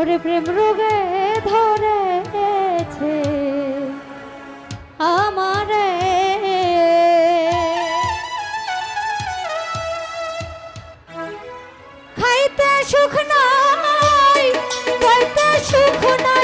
ওরে প্রেম রোগে ধরেছে আমার। খাইতে সুখ নাই খাইতে সুখ নাই।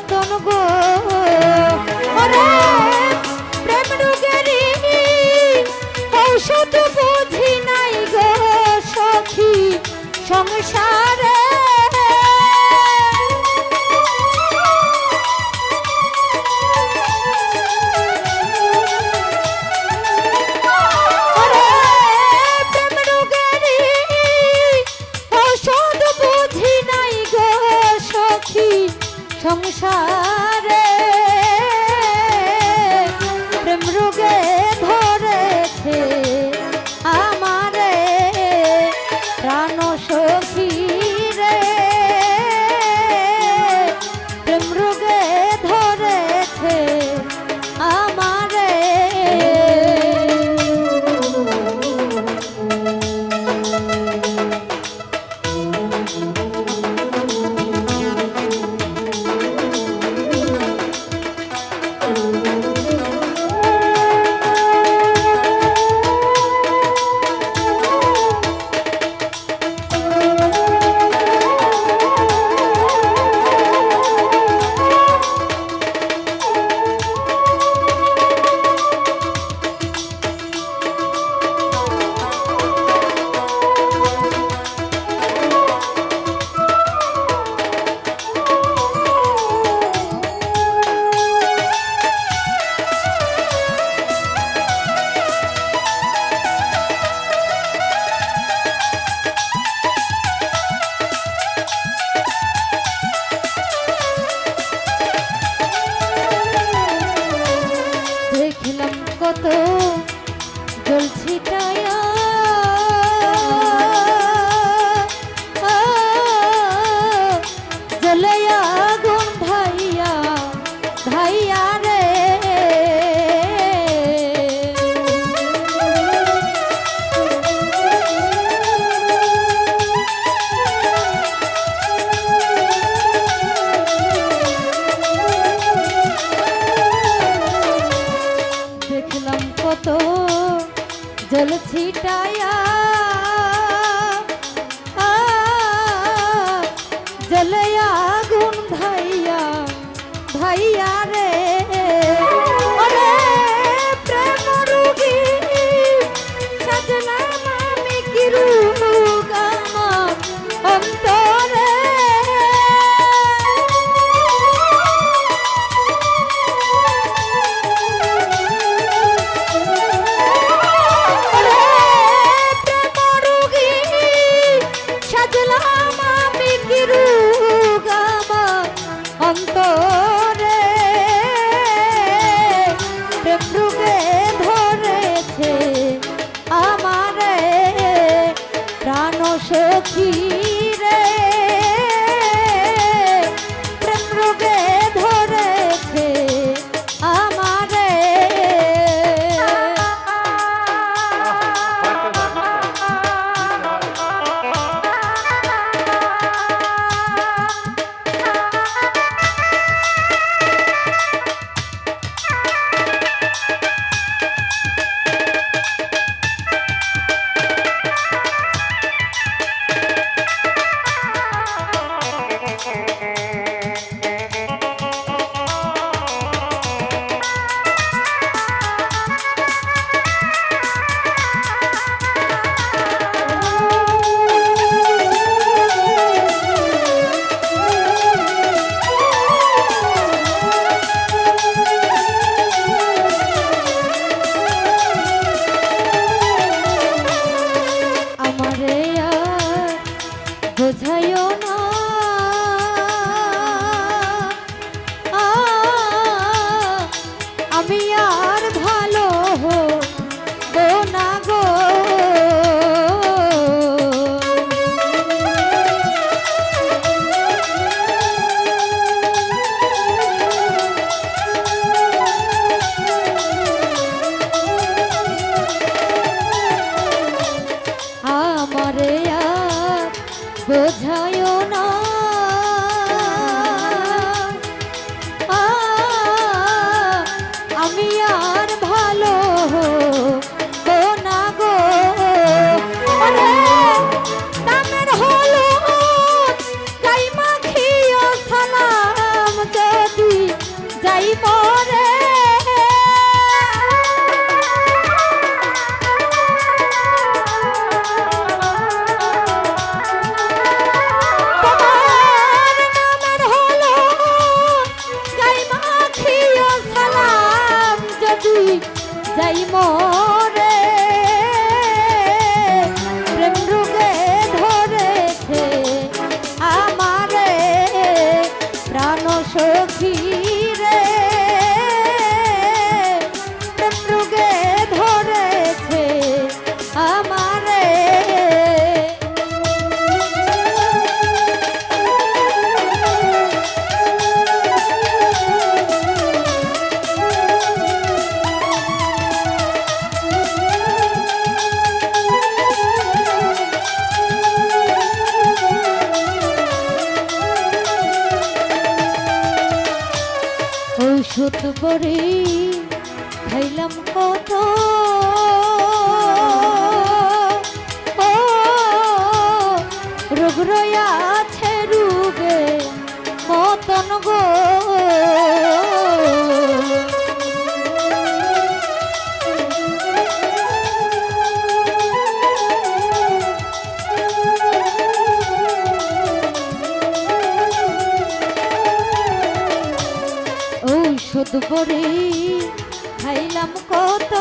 রতন গো। জল ছিটায়া করে ঔষধ বড়ি খাইলাম কত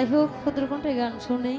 যাই হোক ক্ষুদ্রকণ্ঠে গান শুনেই